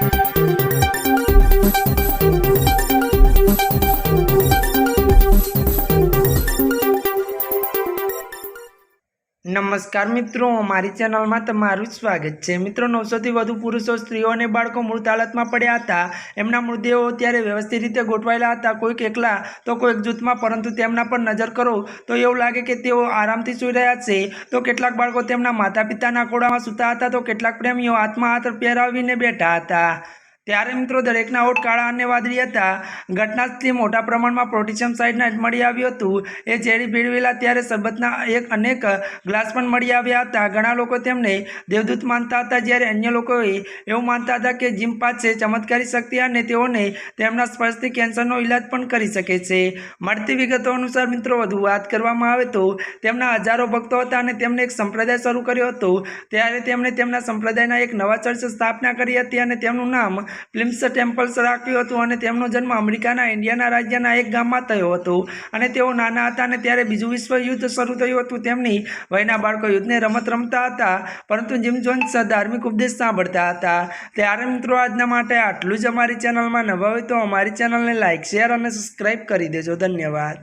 Thank you. નમસ્કાર મિત્રો, મારી ચેનલમાં તમારું સ્વાગત છે. મિત્રો, નવસોથી વધુ પુરુષો, સ્ત્રીઓ અને બાળકો મૃત પડ્યા હતા. એમના મૃતદેહો ત્યારે વ્યવસ્થિત રીતે ગોઠવાયેલા હતા. કોઈક એકલા તો કોઈક જૂથમાં, પરંતુ તેમના પર નજર કરો તો એવું લાગે કે તેઓ આરામથી સૂઈ રહ્યા છે. તો કેટલાક બાળકો તેમના માતા પિતાના ખોડામાં સૂતા હતા તો કેટલાક પ્રેમીઓ હાથમાં હાથ પહેરાવીને બેઠા હતા. ત્યારે મિત્રો દરેકના ઓટ કાળા અને વાદળી હતા. ઘટનાસ્થળથી મોટા પ્રમાણમાં પ્રોટેશિયમ સાઇડના મળી આવ્યું હતું. એ ઝેરી ભેળવેલા ત્યારે સરબતના એક અનેક ગ્લાસ પણ મળી આવ્યા હતા. ઘણા લોકો તેમને દેવદૂત માનતા હતા, જ્યારે અન્ય લોકોએ એવું માનતા હતા કે જીમ પાસે ચમત્કારી શક્તિ અને તેઓને તેમના સ્પર્શથી કેન્સરનો ઇલાજ પણ કરી શકે છે. મળતી વિગતો અનુસાર મિત્રો, વધુ વાત કરવામાં આવે તો તેમના હજારો ભક્તો હતા અને તેમણે એક સંપ્રદાય શરૂ કર્યો હતો. ત્યારે તેમણે તેમના સંપ્રદાયના એક નવા ચર્ચ સ્થાપના કરી હતી અને તેમનું નામ ફિલ્મ્સ ટેમ્પલ્સ રાખ્યું હતું અને તેમનો જન્મ અમેરિકાના, ઇન્ડિયાના રાજ્યના એક ગામમાં થયો હતો. અને તેઓ નાના હતા અને ત્યારે બીજું વિશ્વ યુદ્ધ શરૂ થયું હતું. તેમની વયના બાળકો યુદ્ધને રમત રમતા હતા, પરંતુ જીમ જોન્સ ધાર્મિક ઉપદેશ સાંભળતા હતા. ત્યારે મિત્રો, આજના માટે આટલું જ અમારી ચેનલમાં નવા હોય તો અમારી ચેનલને લાઇક શેર અને સબસ્ક્રાઈબ કરી દેજો. ધન્યવાદ.